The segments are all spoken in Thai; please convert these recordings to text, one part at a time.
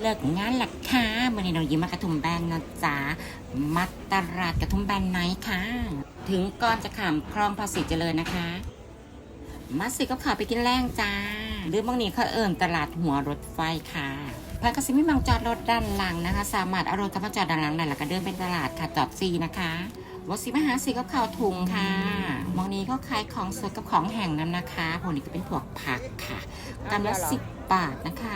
เลิกงานหลักค่ะเมื่อนี้เรายิ้มมากระทุ่มแบนนะจ๊ะมาตลาดกระทุ่มแบนไหนค่ะ ถึงก่อนจะขามคลองภาษีเจริญนะคะมาสิกับข่าวไปกินแรงจ้า หรือบางนี้เขาเอิ่มตลาดหัวรถไฟค่ะพานกสิมิมังจอดรถด้านหลังนะคะ สามารถเอารถกลับมาจอดด้านหลังได้แล้วก็เดินเป็นตลาดค่ะจอดฟรีนะคะวสิมหาสีกับข่าวถุงค่ะมองนี้ก็ขายของสดกับของแห่งนั้นนะคะพวกนี้ก็เป็นพวกผักค่ะกำละสิบบาทนะคะ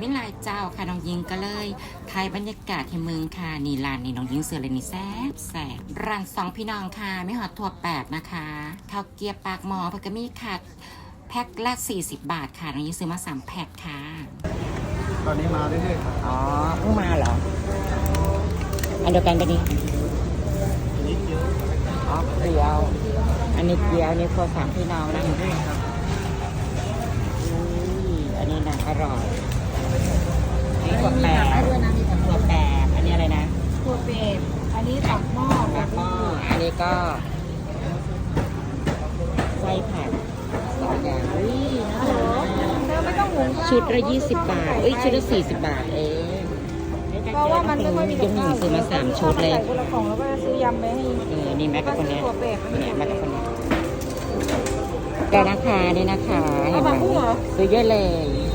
มิลายเจ้าค่ะน้องยิงก็เลยไทยบรรยากาศที่เมืองค่ะนี่ร้านนี่น้องยิงเสือเลยนี่แซ่บแซ่บร้านสองพี่น้องค่ะไม่หอดทั่วแปดนะคะข้าวเกี๊ยวปากหมอเพื่อกมีค่ะแพ็คละ 40 บาทค่ะน้องยิงซื้อมาสามแพ็คค่ะ ตอนนี้มาเรื่อยๆครับอ๋อเพิ่งมาเหรอ อันเดียวกันปะนี่อันนี้เยอะอ๋อเกลียวอันนี้เกลียวอันนี้โครัวสามพี่น้องนะเร่งครับอุ้ยอันนี้นะอร่อย นนี้ก็ไส้ผัดสองอย่างอุ้ยน่ารักมากเธอไม่ต้องหุงข้าวชุดละ20บาทเอ้ยชุดละ40บาทเองเพราะว่ามันไม่ค่อยมียังหนึ่งซื้อมาสามชุดเลยใส่คนละกล่องแล้วก็ซื้อยำไปให้เออนี่แม็กกับคนเนี้ยตัวเป็ดเนี่ยแม็กกับคนเนี้ยแต่นะคะนี่นะคะเห็นไหมเอาผักบุ้งเหรอซื้อเยอะเลย